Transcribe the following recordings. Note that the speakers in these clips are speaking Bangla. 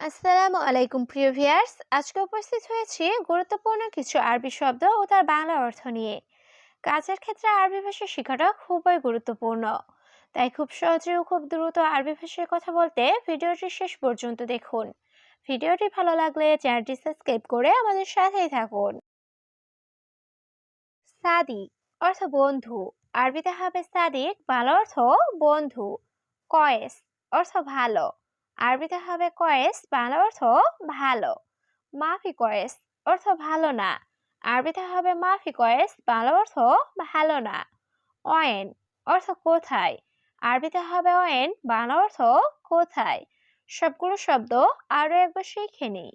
আসসালামু আলাইকুম, প্রিয় ভিয়ার্স আজকে উপস্থিত হয়েছি গুরুত্বপূর্ণ কিছু আরবি শব্দ ও তার বাংলা অর্থ নিয়ে। কাজের ক্ষেত্রে আরবি ভাষা শেখাটা খুবই গুরুত্বপূর্ণ। তাই খুব সহজে ও খুব দ্রুত আরবি ভাষায় কথা বলতে ভিডিওটি শেষ পর্যন্ত দেখুন। ভিডিওটি ভালো লাগলে চ্যানেলটি সাবস্ক্রাইব করে আমাদের সাথেই থাকুন। সাদি, অর্থ বন্ধু। আরবিতে হবে সাদিক ভালো অর্থ বন্ধু। কয়েস, অর্থ ভালো। আরবিতে হবে কয়েস, বাংলা অর্থ ভালো। মাফি কয়েস, অর্থ ভালো না। আরবিতে হবে মাফি কয়েস, বাংলা অর্থ ভালো না। অয়েন, অর্থ কোথায়? আরবিতে হবে অয়েন, বাংলা অর্থ কোথায়? সবগুলো শব্দ আরও একবার শিখে নিই।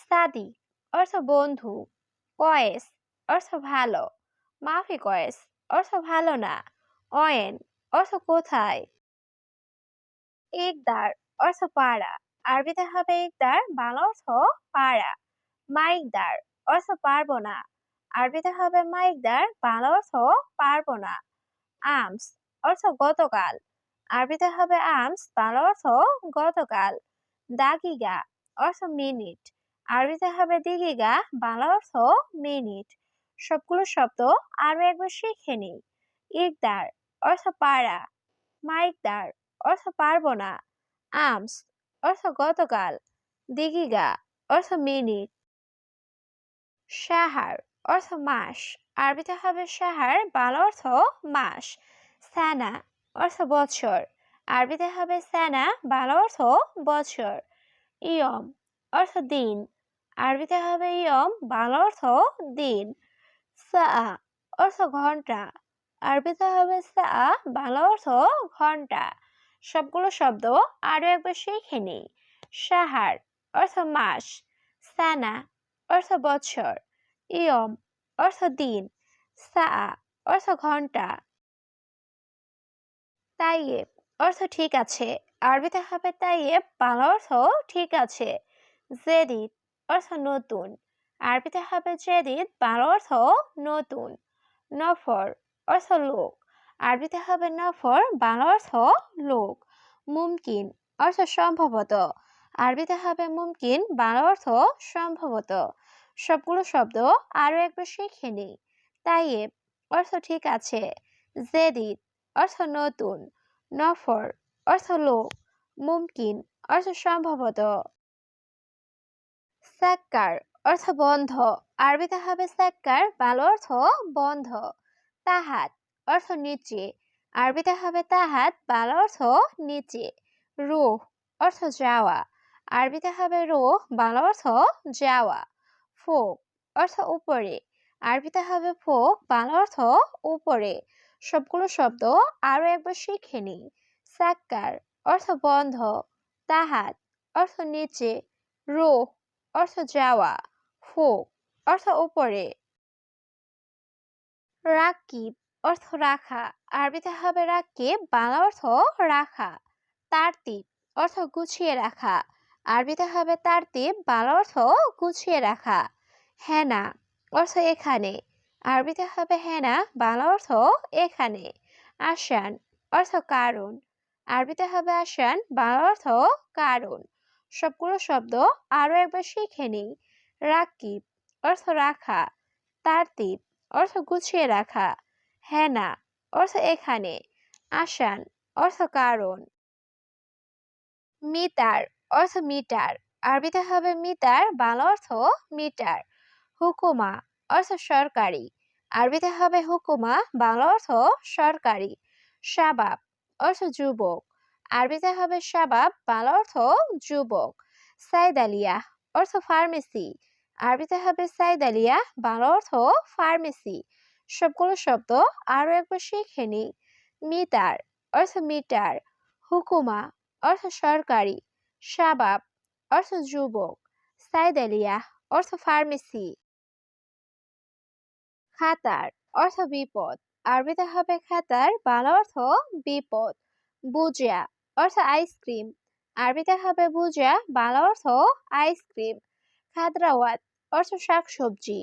সাদি, অর্থ বন্ধু। কয়েস, অর্থ ভালো। মাফি কয়েস, অর্থ ভালো না। অয়েন, অর্থ কোথায়? ইকদার অর্থ পাড়া। আরবিতে হবে ইকদার বাংলা অর্থ পাড়া। মাইকদার, অর্থ পারব না। আরবিতে হবে মাইকদার, বাংলা অর্থ পারব না। আমস, অর্থ গতকাল। আরবিতে হবে আমস, বাংলা অর্থ গতকাল। দাগিগা, অর্থ মিনিট। আরবিতে হবে দিগিগা, বাংলা অর্থ মিনিট। সবগুলো শব্দ আরও একবার শিখে নিই। ইকদার, অর্থ পাড়া। মাইকদার, অর্থ পারব না। আমস অর্থ গতকাল দিগিগা অর্থ মিনিট সাহার অর্থ মাস আরবিতে হবে সাহার বাংলা অর্থ মাস সানা অর্থ বছর আরবিতে হবে সানা বাংলা অর্থ বছর, ইয়ম, অর্থ দিন আরবিতে হবে ইয়ম, বাংলা অর্থ দিন সা অর্থ ঘণ্টা আরবিতে হবে সা বাংলা অর্থ ঘণ্টা। সবগুলো শব্দ আরও একবার শিখে নিই সাহার, অর্থ মাস। সানা, অর্থ বছর। ইয়ম, অর্থ দিন। সা অর্থ ঘণ্টা। তাইয়েব, অর্থ ঠিক আছে। আরবিতে হবে তাইয়েব, বাংলা অর্থ ঠিক আছে। জেদিদ, অর্থ নতুন। আরবিতে হবে জেদিদ, বাংলা অর্থ নতুন। নফর, অর্থ লোক। আরবিতে হবে নফর বাংলা অর্থ লোক, মুমকিন অর্থ সম্ভবত। আরবিতে হবে মুমকিন বাংলা অর্থ সম্ভবত। সবগুলো শব্দ আরও একবার শিখে নিই। তাইয়েব অর্থ ঠিক আছে। জেদিদ, অর্থ নতুন। নফর, অর্থ লোক। মুমকিন, অর্থ সম্ভবত। সাক্কার, অর্থ বন্ধ। আরবিতে হবে সাক্কার বাংলা অর্থ বন্ধ। তাহাত অর্থ নিচে। আরবিতে হবে তাহাত, বাংলা অর্থ নিচে। রুহ, অর্থ যাওয়া। আরবিতে হবে রুহ, বাংলা অর্থ যাওয়া। ফোক, অর্থ উপরে। আরবিতে হবে ফোক, বাংলা অর্থ উপরে। সবগুলো শব্দ আরও একবার শিখে নিই। সাক্কার, অর্থ বন্ধ। তাহাত, অর্থ নিচে। রুহ, অর্থ যাওয়া। ফোক, অর্থ উপরে। রাকিব অর্থ রাখা। আরবিতে হবে রাকিব বাংলা অর্থ রাখা। তারতিব অর্থ গুছিয়ে রাখা। আরবিতে হবে তারতিব বাংলা অর্থ গুছিয়ে রাখা। হেনা, অর্থ এখানে। আরবিতে হবে হেনা, বাংলা অর্থ এখানে। আসান, অর্থ কারণ। আরবিতে হবে আসান, বাংলা অর্থ কারণ। সবগুলো শব্দ আরও একবার শিখে নিই। রাকিব, অর্থ রাখা। তারতিব অর্থ গুছিয়ে রাখা। হেনা অর্থ এখানে। আসান, অর্থ কারণ। মিটার, অর্থ মিটার। আরবিতে হবে মিটার, বাংলা অর্থ মিটার। হুকুমা, অর্থ সরকারি। আরবিতে হবে হুকুমা, বাংলা অর্থ সরকারি। শাবাব, অর্থ যুবক। আরবিতে হবে শাবাব, বাংলা অর্থ যুবক। সাইদালিয়া, অর্থ ফার্মেসি। আরবিতে হবে সাইদালিয়া, বাংলা অর্থ ফার্মেসি। সবগুলো শব্দ আরও একবার শিখে নিই। মিটার, অর্থ মিটার। হুকুমা, অর্থ সরকারি। শাবাব, অর্থ যুবক। সাইদালিয়া, অর্থ ফার্মেসি। খাতার, অর্থ বিপদ। আরবিতে হবে খাতার, বাংলা অর্থ বিপদ। বুজিয়া অর্থ আইসক্রিম। আরবিতে হবে বুজিয়া বাংলা অর্থ আইসক্রিম। খাদরাওয়াত, অর্থ শাকসবজি।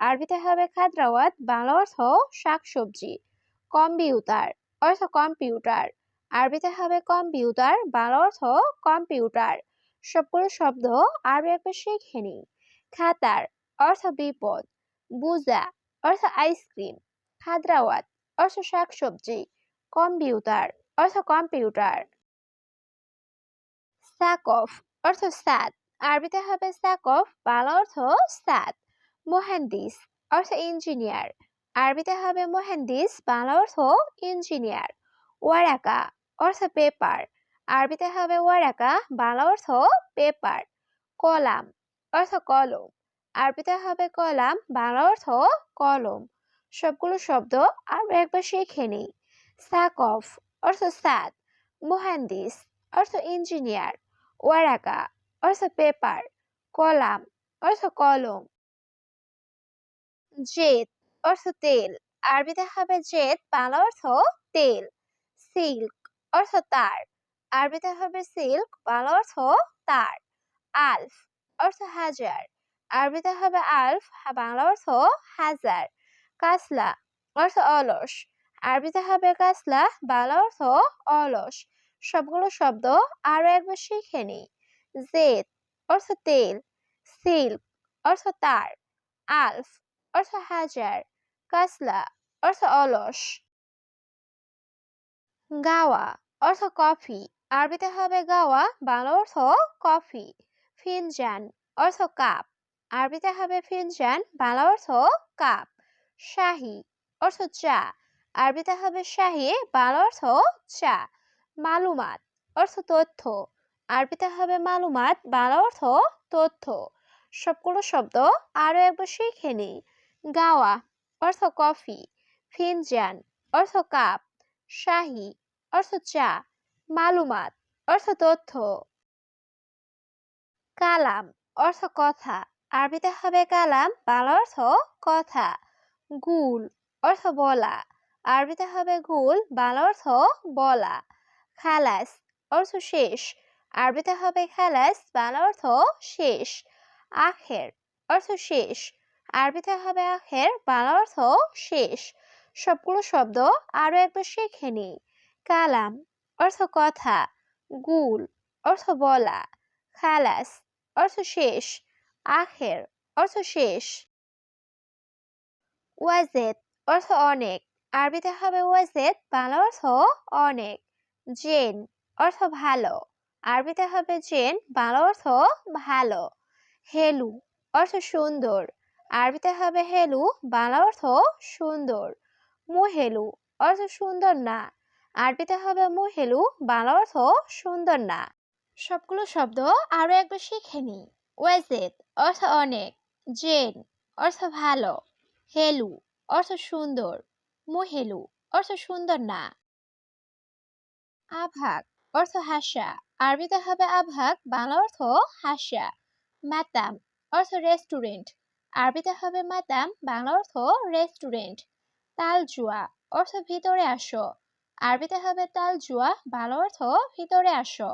আরবিতে হবে খাদরাওয়াত, বাংলা অর্থ শাকসবজি, কম্পিউটার, অর্থ কম্পিউটার। আরবিতে হবে কম্পিউটার, বাংলা অর্থ কম্পিউটার। সবগুলো শব্দ আরও একবার শিখে খাতার, অর্থ বিপদ। বুজা, অর্থ আইসক্রিম। খাদ্রাওয়াত, অর্থ শাকসবজি। কম্পিউটার, অর্থ কম্পিউটার। সাকফ অর্থ সাদ আরবিতে হবে সাকফ বাংলা অর্থ সাদ মোহান্দিস অর্থ ইঞ্জিনিয়ার আরবিতে হবে মোহান্দিস, বাংলা অর্থ ইঞ্জিনিয়ার ওয়ারাকা অর্থ পেপার আরবিতে হবে ওয়ারাকা, বাংলা অর্থ পেপার কলাম অর্থ কলম। আরবিতে হবে কলাম, বাংলা অর্থ কলম। সবগুলো শব্দ আরও একবার শিখে নিই। সাকফ অর্থ সাদ মোহান্দিস অর্থ ইঞ্জিনিয়ার ওয়ারাকা অর্থ পেপার কলাম অর্থ কলম। জেদ অর্থ তেল। আরবিতে হবে জেদ, বাংলা অর্থ তেল। সিল্ক অর্থ তার। আরবিতে হবে সিল্ক, বাংলা অর্থ তার। আলফ অর্থ হাজার। আরবিতে হবে আলফ বাংলা অর্থ হাজার। কাসলা অর্থ অলস। আরবিতে হবে কাসলা, বাংলা অর্থ অলস। সবগুলো শব্দ আরও একবার শিখে নিই। জেদ অর্থ তেল। সিল্ক অর্থ তার। আলফ অর্থ হাজার, কাসলা অর্থ অলস। গাওয়া অর্থ কফি। আরবিতে হবে গাওয়া, বাংলা অর্থ কফি। ফিনজান অর্থ কাপ। আরবিতে হবে ফিনজান বাংলা অর্থ কাপ। শাহি, অর্থ চা। আরবিতে হবে শাহি, বাংলা অর্থ চা। মালুমাত, অর্থ তথ্য। আরবিতে হবে মালুমাত, বাংলা অর্থ তথ্য। সবগুলো শব্দ আরও একবার শিখে নিই। গাওয়া, অর্থ কফি ফিনজান অর্থ কাপ, শাহি, অর্থ চা, মালুমাত, অর্থ তথ্য। কালাম, অর্থ কথা। আরবিতে হবে কালাম, বাংলা অর্থ কথা। গুল, অর্থ বলা। আরবিতে হবে গুল, বাংলা অর্থ বলা। খালাস, অর্থ শেষ। আরবিতে হবে খালাস, বাংলা অর্থ শেষ। আখের, অর্থ শেষ। আরবিতে হবে আখের বাংলা অর্থ শেষ। সবগুলো শব্দ আরও একবার শিখে নিই। কালাম, অর্থ কথা। গুল, অর্থ বলা। খালাস, অর্থ শেষ। আখের, অর্থ শেষ। ওয়াজেদ, অর্থ অনেক। আরবিতে হবে ওয়াজেদ, বাংলা অর্থ অনেক। জেন, অর্থ ভালো। আরবিতে হবে জেন, বাংলা অর্থ ভালো। হেলু, অর্থ সুন্দর। আরবিতে হবে হেলু, বাংলা অর্থ সুন্দর। মুহেলু অর্থ সুন্দর না। আরবিতে হবে মুহেলু বাংলা অর্থ সুন্দর না। সবগুলো শব্দ আরও একবার শিখে নি। ওয়েজেদ, অর্থ অনেক। জেন, অর্থ ভালো। হেলু, অর্থ সুন্দর। মুহেলু অর্থ সুন্দর না। আভাগ, অর্থ হাসা। আরবিতে হবে আভাগ, বাংলা অর্থ হাসা। মাতাম, অর্থ রেস্টুরেন্ট। আরবিতে হবে মাতাম বাংলা অর্থ রেস্টুরেন্ট তালজুয়া, অর্থ ভিতরে আসো। আরবিতে হবে তালজুয়া, বাংলা অর্থ ভিতরে আসো।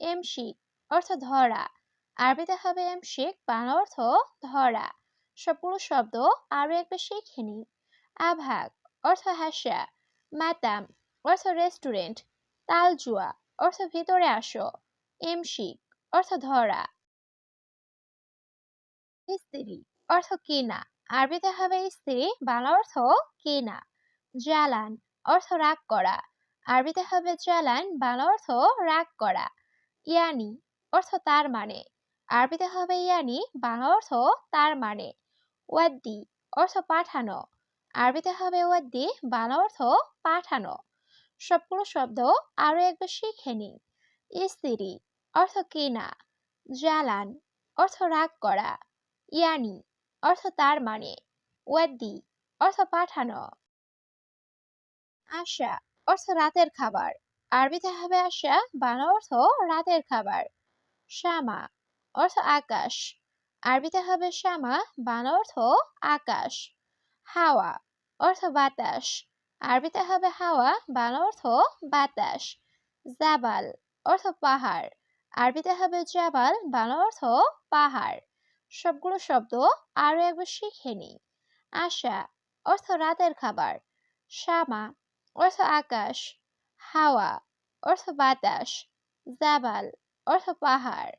এমশিক অর্থ ধরা। আরবিতে হবে এমশিক বাংলা অর্থ ধরা। সবগুলো শব্দ আরও একবার শিখে নি আভাগ, অর্থ হাসা। মাতাম অর্থ রেস্টুরেন্ট তালজুয়া, অর্থ ভিতরে আসো। এমশিক অর্থ ধরা। স্ত্রী অর্থ কেনা? আরবিতে হবে স্ত্রী, বাংলা অর্থ কেনা? জ্বালান, অর্থ রাগ করা। আরবিতে হবে জ্বালান, বাংলা অর্থ রাগ করা। ইয়ানি, অর্থ তার মানে। আরবিতে হবে ইয়ানি, বাংলা অর্থ তার মানে। ওয়াদ্দি, অর্থ পাঠানো। আরবিতে হবে ওয়াদ্দি, বাংলা অর্থ পাঠানো। সবগুলো শব্দ আরও একবার শিখে নি স্ত্রী, অর্থ কেনা? জ্বালান, অর্থ রাগ করা। ইয়ানি অর্থ তার মানে ওয়াদ্দি, অর্থ পাঠানো। আশা, অর্থ রাতের খাবার। আরবিতে হবে আশা, বাংলা অর্থ রাতের খাবার। শ্যামা, অর্থ আকাশ। আরবিতে হবে শ্যামা, বাংলা অর্থ আকাশ। হাওয়া, অর্থ বাতাস। আরবিতে হবে হাওয়া, বাংলা অর্থ বাতাস। জাবাল, অর্থ পাহাড়। আরবিতে হবে জাবাল, বাংলা অর্থ পাহাড়। সবগুলো শব্দ আরও একবার শিখে নিই। আশা, অর্থ রাতের খাবার। শ্যামা, অর্থ আকাশ। হাওয়া, অর্থ বাতাস। জাবাল, অর্থ পাহাড়।